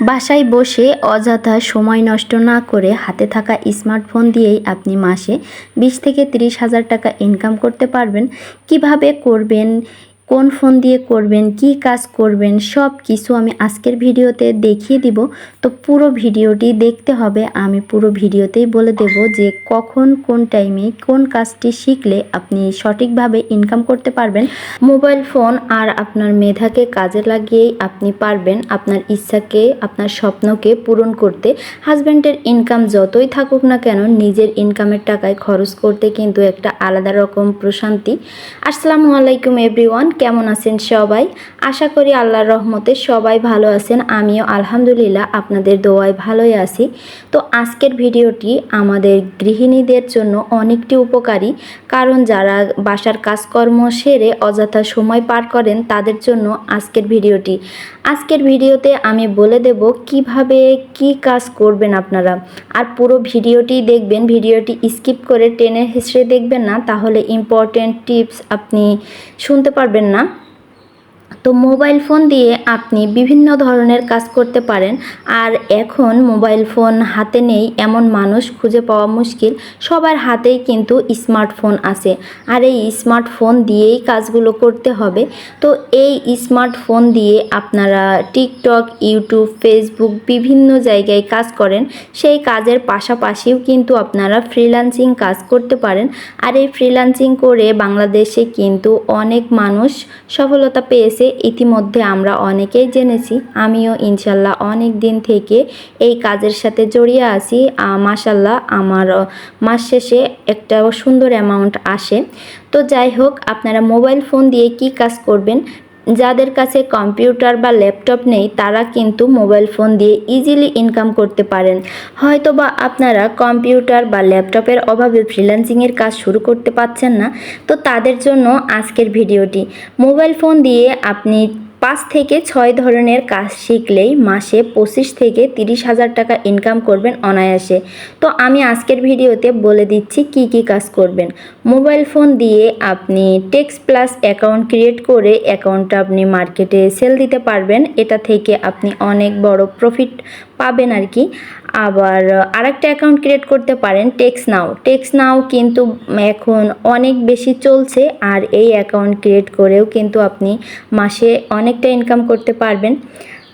বাসায় বসে অযথা সময় নষ্ট না করে হাতে থাকা স্মার্টফোন দিয়েই আপনি মাসে বিশ থেকে তিরিশ হাজার টাকা ইনকাম করতে পারবেন। কীভাবে করবেন? কোন ফোন দিয়ে করবেন, কি কাজ করবেন, সব কিছু আমি আজকের ভিডিওতে দেখিয়ে দিব। তো পুরো ভিডিওটি দেখতে হবে, আমি পুরো ভিডিওতেই বলে দেব যে কখন, কোন টাইমে, কোন কাজটি শিখলে আপনি সঠিকভাবে ইনকাম করতে পারবেন। মোবাইল ফোন আর আপনার মেধাকে কাজে লাগিয়েই আপনি পারবেন আপনার ইচ্ছাকে, আপনার স্বপ্নকে পূরণ করতে। হাজব্যান্ডের ইনকাম যতই থাকুক না কেন, নিজের ইনকামের টাকায় খরচ করতে কিন্তু একটা আলাদা রকম প্রশান্তি। আসসালামু আলাইকুম এভরিওয়ান কেমন আছেন সবাই? আশা করি আল্লাহর রহমতে সবাই ভালো আছেন। আমিও আলহামদুলিল্লাহ আপনাদের দোয়ায় ভালোই আছি। তো আজকের ভিডিওটি আমাদের গৃহিণীদের জন্য অনেকটি উপকারী। কারণ যারা বাসার কাজকর্ম সেরে অযথা সময় পার করেন, তাদের জন্য আজকের ভিডিওটি। আজকের ভিডিওতে আমি বলে দেব কীভাবে কি কাজ করবেন আপনারা। আর পুরো ভিডিওটি দেখবেন, ভিডিওটি স্কিপ করে টেনে হিসেবে দেখবেন না। তাহলে ইম্পর্টেন্ট টিপস আপনি শুনতে পারবেন না তো মোবাইল ফোন দিয়ে আপনি বিভিন্ন ধরনের কাজ করতে পারেন। আর এখন মোবাইল ফোন হাতে নেই, এমন মানুষ খুঁজে পাওয়া মুশকিল। সবার হাতেই কিন্তু স্মার্টফোন আছে। আর এই স্মার্টফোন দিয়েই কাজগুলো করতে হবে। তো এই স্মার্টফোন দিয়ে আপনারা টিকটক, ইউটিউব, ফেসবুক বিভিন্ন জায়গায় কাজ করেন। সেই কাজের পাশাপাশিও কিন্তু আপনারা ফ্রিল্যান্সিং কাজ করতে পারেন। আর এই ফ্রিল্যান্সিং করে বাংলাদেশে কিন্তু অনেক মানুষ সফলতা পেয়েছে। ইতিমধ্যে আমরা অনেকেই জেনেছি, আমিও ইনশাল্লাহ অনেক দিন থেকে এই কাজের সাথে জড়িয়ে আছি। মাসাল্লাহ আমার মাস শেষে একটা সুন্দর অ্যামাউন্ট আসে। তো যাই হোক, আপনারা মোবাইল ফোন দিয়ে কি কাজ করবেন যাদের কাছে কম্পিউটার বা ল্যাপটপ নেই, তারা কিন্তু মোবাইল ফোন দিয়ে ইজিলি ইনকাম করতে পারেন। হয়তো বা আপনারা কম্পিউটার বা ল্যাপটপের অভাবে ফ্রিল্যান্সিংয়ের কাজ শুরু করতে পারছেন না। তো তাদের জন্য আজকের ভিডিওটি। মোবাইল ফোন দিয়ে আপনি পাঁচ থেকে ছয় ধরনের কাজ শিখলেই মাসে পঁচিশ থেকে তিরিশ হাজার টাকা ইনকাম করবেন অনায়াসে। তো আমি আজকের ভিডিওতে বলে দিচ্ছি কি কি কাজ করবেন। মোবাইল ফোন দিয়ে আপনি টেক্স প্লাস অ্যাকাউন্ট ক্রিয়েট করে অ্যাকাউন্টটা আপনি মার্কেটে সেল দিতে পারবেন। এটা থেকে আপনি অনেক বড় প্রফিট পাবেন আর কি। আবার আরেকটা অ্যাকাউন্ট ক্রিয়েট করতে পারেন টেক্স নাও টেক্স নাও কিন্তু এখন অনেক বেশি চলছে আর এই অ্যাকাউন্ট ক্রিয়েট করেও কিন্তু আপনি মাসে অনেকটা ইনকাম করতে পারবেন।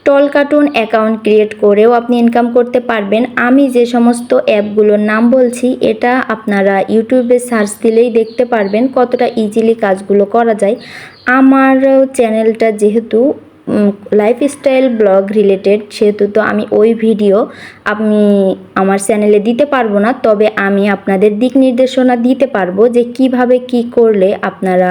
টল কার্টুন অ্যাকাউন্ট ক্রিয়েট করেও আপনি ইনকাম করতে পারবেন। আমি যে সমস্ত অ্যাপগুলোর নাম বলছি, এটা আপনারা ইউটিউবে সার্চ দিলেই দেখতে পারবেন কতটা ইজিলি কাজগুলো করা যায়। আমার চ্যানেলটা যেহেতু লাইফস্টাইল ব্লগ রিলেটেড সেহেতু তো আমি ওই ভিডিও আমি আমার চ্যানেলে দিতে পারব না, তবে আমি আপনাদের দিক নির্দেশনা দিতে পারব যে কীভাবে কি করলে আপনারা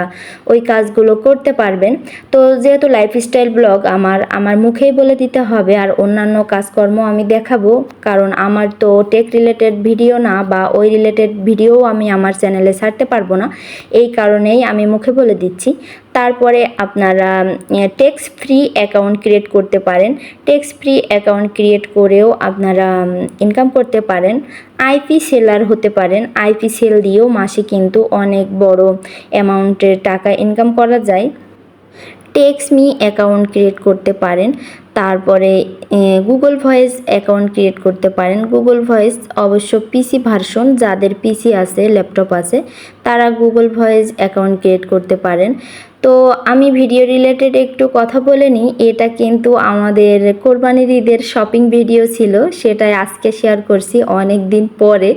ওই কাজগুলো করতে পারবেন। তো যেহেতু লাইফস্টাইল ব্লগ আমার আমার মুখেই বলে দিতে হবে, আর অন্যান্য কাজকর্ম আমি দেখাবো, কারণ আমার তো টেক রিলেটেড ভিডিও না, বা ওই রিলেটেড ভিডিও আমি আমার চ্যানেলে ছাড়তে পারব না, এই কারণেই আমি মুখে বলে দিচ্ছি। তারপরে আপনারা টেক্স ফ্রি অ্যাকাউন্ট ক্রিয়েট করতে পারেন। টেক্স ফ্রি অ্যাকাউন্ট ক্রিয়েট করেও আপনারা ইনকাম করতে পারেন। আইপি সেলার হতে পারেন। আইপি সেল দিয়েও মাসে কিন্তু অনেক বড় অ্যামাউন্টের টাকা ইনকাম করা যায়। টেক্স মি অ্যাকাউন্ট ক্রিয়েট করতে পারেন। তারপরে গুগল ভয়েস অ্যাকাউন্ট ক্রিয়েট করতে পারেন। গুগল ভয়েস অবশ্য পিসি ভার্সন যাদের পিসি আছে ল্যাপটপ আছে, তারা গুগল ভয়েস অ্যাকাউন্ট ক্রিয়েট করতে পারেন। তো আমি ভিডিও রিলেটেড একটু কথা বলে নিই। এটা কিন্তু আমাদের কোরবানির ঈদের শপিং ভিডিও ছিল, সেটাই আজকে শেয়ার করছি অনেক দিন পরে।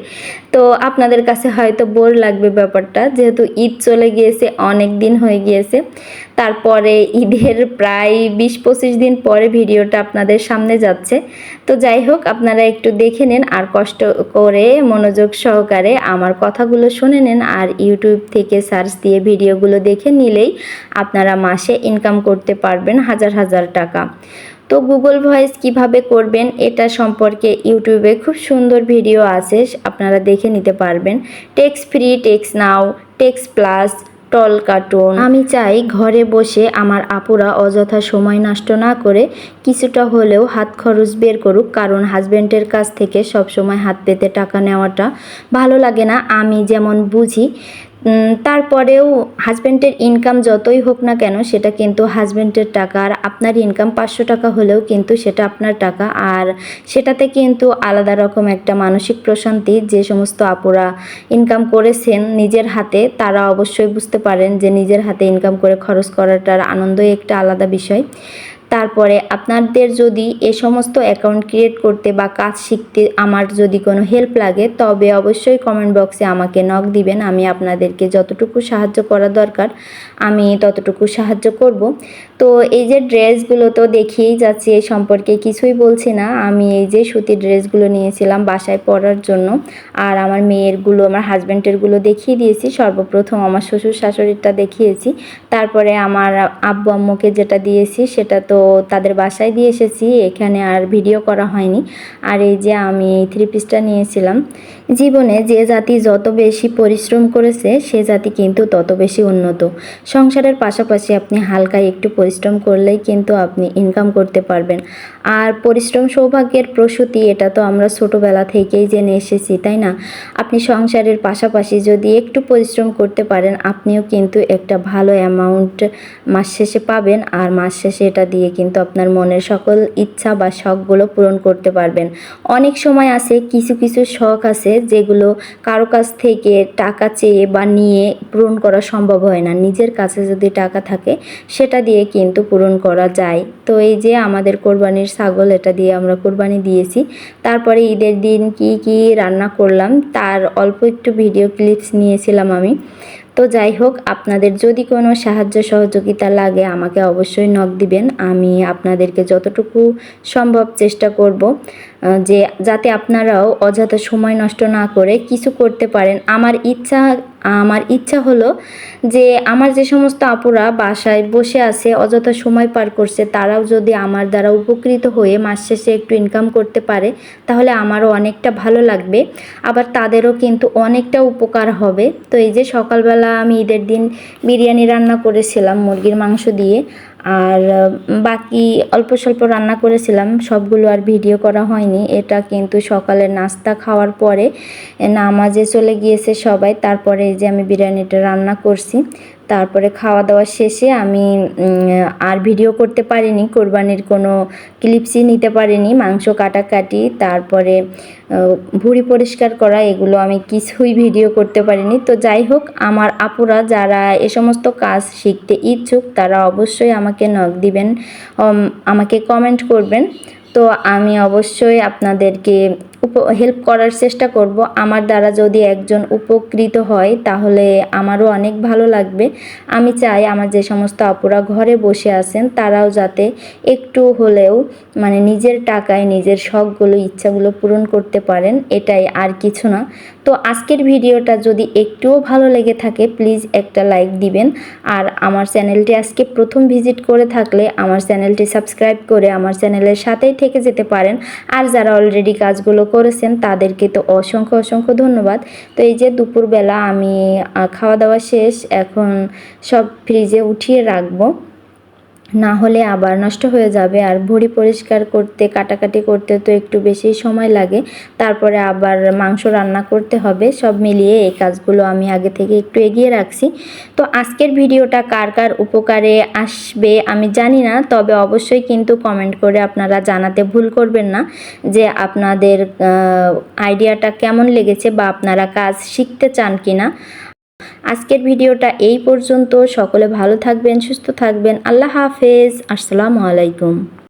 তো আপনাদের কাছে হয়তো বোর লাগবে ব্যাপারটা, যেহেতু ঈদ চলে গিয়েছে, অনেক দিন হয়ে গিয়েছে। তারপরে ঈদের প্রায় বিশ পঁচিশ দিন পরে ভিডিওটা আপনাদের সামনে যাচ্ছে। তো যাই হোক, আপনারা একটু দেখে নেন আর কষ্ট করে মনোযোগ সহকারে আমার কথাগুলো শুনে নেন আর ইউটিউব থেকে সার্চ দিয়ে ভিডিওগুলো দেখে নিলেই আপনারা মাসে ইনকাম করতে পারবেন হাজার হাজার টাকা। তো গুগল ভয়েস কীভাবে করবেন এটা সম্পর্কে ইউটিউবে খুব সুন্দর ভিডিও আছে, আপনারা দেখে নিতে পারবেন। Tax free tax now tax plus toll cartoon আমি চাই ঘরে বসে আমার আপুরা অযথা সময় নষ্ট না করে কিছুটা হলেও হাত খরচ বের করুক, কারণ হাজব্যান্ডের কাছ থেকে সব সময় হাত পেতে টাকা নেওয়াটা ভালো লাগে না। আমি যেমন বুঝি তারপরেও হাজব্যান্ডের ইনকাম যতই হোক না কেন, সেটা কিন্তু হাজব্যান্ডের টাকা, আর আপনার ইনকাম পাঁচশো টাকা হলেও কিন্তু সেটা আপনার টাকা, আর সেটাতে কিন্তু আলাদা রকম একটা মানসিক প্রশান্তি যে সমস্ত আপুরা ইনকাম করেছেন নিজের হাতে, তারা অবশ্যই বুঝতে পারেন যে নিজের হাতে ইনকাম করে খরচ করাটার আনন্দই একটা আলাদা বিষয়। তারপরে আপনাদের যদি এ সমস্ত অ্যাকাউন্ট ক্রিয়েট করতে বা কাজ শিখতে আমার যদি কোনো হেল্প লাগে, তবে অবশ্যই কমেন্ট বক্সে আমাকে নক দিবেন। আমি আপনাদেরকে যতটুকু সাহায্য করা দরকার, আমি ততটুকু সাহায্য করব। তো এই যে ড্রেসগুলো তো দেখিয়েই যাচ্ছি এই সম্পর্কে কিছুই বলছি না। আমি এই যে সুতির ড্রেসগুলো নিয়েছিলাম বাসায় পরার জন্য, আর আমার মেয়েরগুলো আমার হাজব্যান্ডেরগুলো দেখিয়ে দিয়েছি। সর্বপ্রথম আমার শ্বশুর শাশুড়িরটা দেখিয়েছি। তারপরে আমার আব্বু আম্মুকে যেটা দিয়েছি, সেটা তো তাদের বাসায় দিয়ে এসেছি, এখানে আর ভিডিও করা হয়নি। আর এই যে আমি এই থ্রি পিসটা নিয়েছিলাম, জীবনে যে জাতি যত বেশি পরিশ্রম করেছে, সে জাতি কিন্তু তত বেশি উন্নত। সংসারের পাশাপাশি আপনি হালকা একটু পরিশ্রম করলেই কিন্তু আপনি ইনকাম করতে পারবেন। আর পরিশ্রম সৌভাগ্যের প্রসূতি, এটা তো আমরা ছোটোবেলা থেকেই জেনে এসেছি, তাই না? আপনি সংসারের পাশাপাশি যদি একটু পরিশ্রম করতে পারেন, আপনিও কিন্তু একটা ভালো অ্যামাউন্ট মাস শেষে পাবেন, আর মাস শেষে এটা দিয়ে কিন্তু আপনার মনের সকল ইচ্ছা বা শখগুলো পূরণ করতে পারবেন। অনেক সময় আছে, কিছু কিছু শখ আছে যেগুলো কারও কাছ থেকে টাকা চেয়ে বা নিয়ে পূরণ করা সম্ভব হয় না। নিজের কাছে যদি টাকা থাকে, সেটা দিয়ে কিন্তু পূরণ করা যায়। তো এই যে আমাদের কোরবানির ছাগল, এটা দিয়ে আমরা কোরবানি দিয়েছি। তারপরে ঈদের দিন কি কি রান্না করলাম, তার অল্প একটু ভিডিও ক্লিপস নিয়েছিলাম আমি। তো যাই হোক, আপনাদের যদি কোনো সাহায্য সহযোগিতা লাগে, আমাকে অবশ্যই নক দিবেন। আমি আপনাদেরকে যতটুকু সম্ভব চেষ্টা করব। যে যাতে আপনারাও অযথা সময় নষ্ট না করে কিছু করতে পারেন। আমার ইচ্ছা আমার ইচ্ছা হলো যে আমার যে সমস্ত আপুরা বাসায় বসে আছে, অযথা সময় পার করছে, তারাও যদি আমার দ্বারা উপকৃত হয়ে মাস শেষে একটু ইনকাম করতে পারে, তাহলে আমারও অনেকটা ভালো লাগবে। আবার তাদেরও কিন্তু অনেকটা উপকার হবে। তো এই যে সকালবেলা আমি ঈদের দিন বিরিয়ানি রান্না করেছিলাম, মুরগির মাংস দিয়ে। আর বাকি অল্প স্বল্প রান্না করেছিলাম, সবগুলো আর ভিডিও করা হয়নি। এটা কিন্তু সকালে নাস্তা খাওয়ার পরে নামাজে চলে গিয়েছে সবাই। তারপরে যে আমি বিরিয়ানিটা রান্না করছি। তারপরে খাওয়া দাওয়া শেষে আমি আর ভিডিও করতে পারিনি, কোরবানির কোনো ক্লিপসই নিতে পারিনি, মাংস কাটাকাটি, তারপরে ভুঁড়ি পরিষ্কার করা, এগুলো আমি কিছুই ভিডিও করতে পারিনি। তো যাই হোক, আমার আপুরা যারা এ সমস্ত কাজ শিখতে ইচ্ছুক, তারা অবশ্যই আমাকে নখ দিবেন আমাকে কমেন্ট করবেন। তো আমি অবশ্যই আপনাদেরকে হেল্প করার চেষ্টা করব। আমার দ্বারা যদি একজন উপকৃত হয়, তাহলে আমারও অনেক ভালো লাগবে। আমি চাই আমার যে সমস্ত আপুরা ঘরে বসে আছেন, তারাও যাতে একটু হলেও মানে নিজের টাকায় নিজের শখগুলো, ইচ্ছাগুলো পূরণ করতে পারেন, এটাই আর কিছু না। তো আজকের ভিডিওটা যদি একটুও ভালো লেগে থাকে প্লিজ একটা লাইক দিবেন। আর আমার চ্যানেলটি আজকে প্রথম ভিজিট করে থাকলে, আমার চ্যানেলটি সাবস্ক্রাইব করে আমার চ্যানেলের সাথেই থেকে যেতে পারেন। আর যারা অলরেডি কাজগুলো করেছেন, তাদেরকে তো অসংখ্য অসংখ্য ধন্যবাদ। তো এই যে দুপুরবেলা আমি খাওয়া দাওয়া শেষ, এখন সব ফ্রিজে উঠিয়ে রাখব। না হলে আবার নষ্ট হয়ে যাবে। আর ভুঁড়ি পরিষ্কার করতে, কাটাকাটি করতে তো একটু বেশি সময় লাগে। তারপরে আবার মাংস রান্না করতে হবে। সব মিলিয়ে এই কাজগুলো আমি আগে থেকে একটু এগিয়ে রাখছি। তো আজকের ভিডিওটা কার কার উপকারে আসবে আমি জানি না। তবে অবশ্যই কিন্তু কমেন্ট করে আপনারা জানাতে ভুল করবেন না যে আপনাদের আইডিয়াটা কেমন লেগেছে বা আপনারা কাজ শিখতে চান কি না আজকের ভিডিওটা এই পর্যন্ত। সকলে ভালো থাকবেন সুস্থ থাকবেন। আল্লাহ হাফেজ। আসসালামু আলাইকুম।